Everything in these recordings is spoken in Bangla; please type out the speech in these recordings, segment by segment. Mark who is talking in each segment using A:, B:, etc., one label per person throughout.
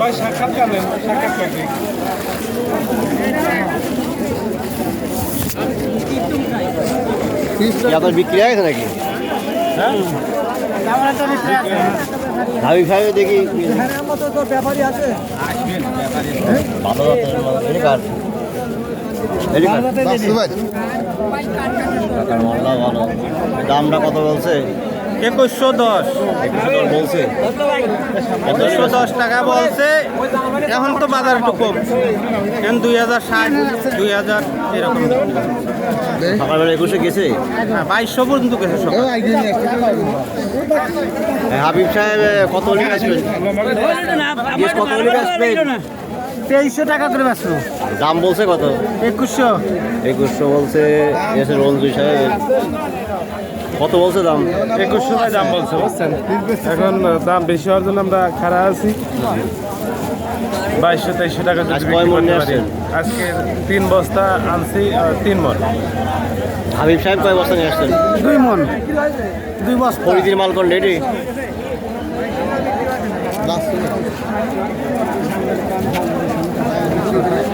A: ভাই সাক্ষাৎকার নেন সাক্ষাৎকার
B: আপনার বিক্রি হয়ে গেছে নাকি? ভাবি ভাবি দেখি। মালটা ভালো। দামটা কত বলছে?
A: একুশশো দশ।
B: বলছে
A: একুশশো দশ টাকা বলছে। এখন তো বাজার একটু কম। এখন দুই হাজার ষাট দুই হাজার এরকম।
B: সকালবেলা একুশে গেছে?
A: হ্যাঁ, বাইশশো পর্যন্ত গেছে
B: হাবিব সাহেব কত হলে আসবেন কত হলে আসবেন
A: তেইশশো টাকা করে ব্যস্ত
B: দাম বলছে কত?
A: একুশশো।
B: একুশশো বলছে এসে রঞ্জু সাহেব কত বলছে দাম?
A: একুশশো টাকা দাম বলছে বুঝছেন? এখন দাম বেশি হওয়ার জন্য আমরা খারাপ আছি। বাইশশো তেইশশো টাকা? আজকে তিন বস্তা আনছি তিন মন।
B: হাবিব সাহেব কয় বস্তা নিয়ে আসছেন?
A: দুই মন। দুই বস্তা।
B: পরিধির মাল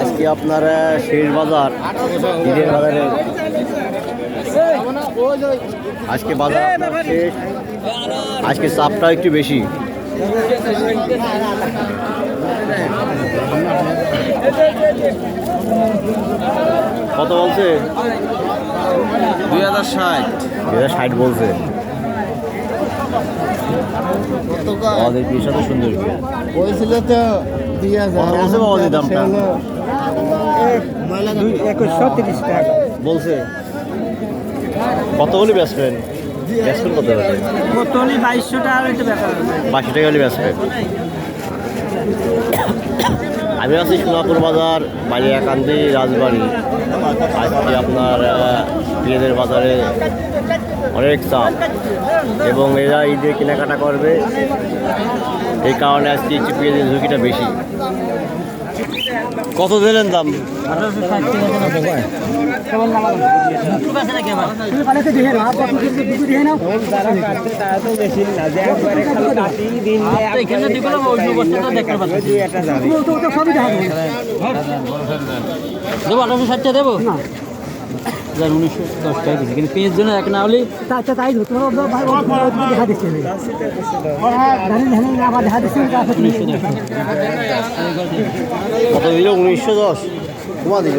B: আজকে আপনার শেষ বাজার ঈদের বাজারে আজকে বাজার শেষ। আজকে চাপটা একটু বেশি। কত বলছে?
A: দুই হাজার ষাট।
B: দুই হাজার ষাট বলছে। আমাদের সাথে সুন্দর
C: হয়েছিল তো দুই হাজার
B: কত দামটা?
A: একুশশো তিরিশ টাকা।
B: বলছে। কত হলে বেচবেন বেচবেন কত হলে?
A: বাইশশো টাকা হইতে ব্যাপার।
B: বাসি টাকা হলে বেচবেন আমি আছি সোনাপুর বাজার, বালিয়াকান্দি, রাজবাড়ি। আজকে আপনার পেঁয়াজের বাজারে অনেক চাপ। এবং এরা ঈদে কেনাকাটা করবে। এই কারণে আজকে একটু পেঁয়াজের ঝুঁকিটা বেশি। কত দিলেন দাম?
D: দেবো আঠারোশো ষাটটা দেবো? হাজার উনিশশো দশ টাকা দিচ্ছি। কিন্তু পেঁয়াজ জন্য এক না হলে
E: তাই দেখা দিচ্ছে। আবার দেখা দিচ্ছে
D: উনিশশো দশ।
B: কত দিল? উনিশশো দশ। তোমা দিল?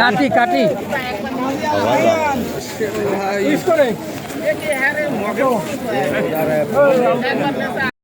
D: কাটি কাটি।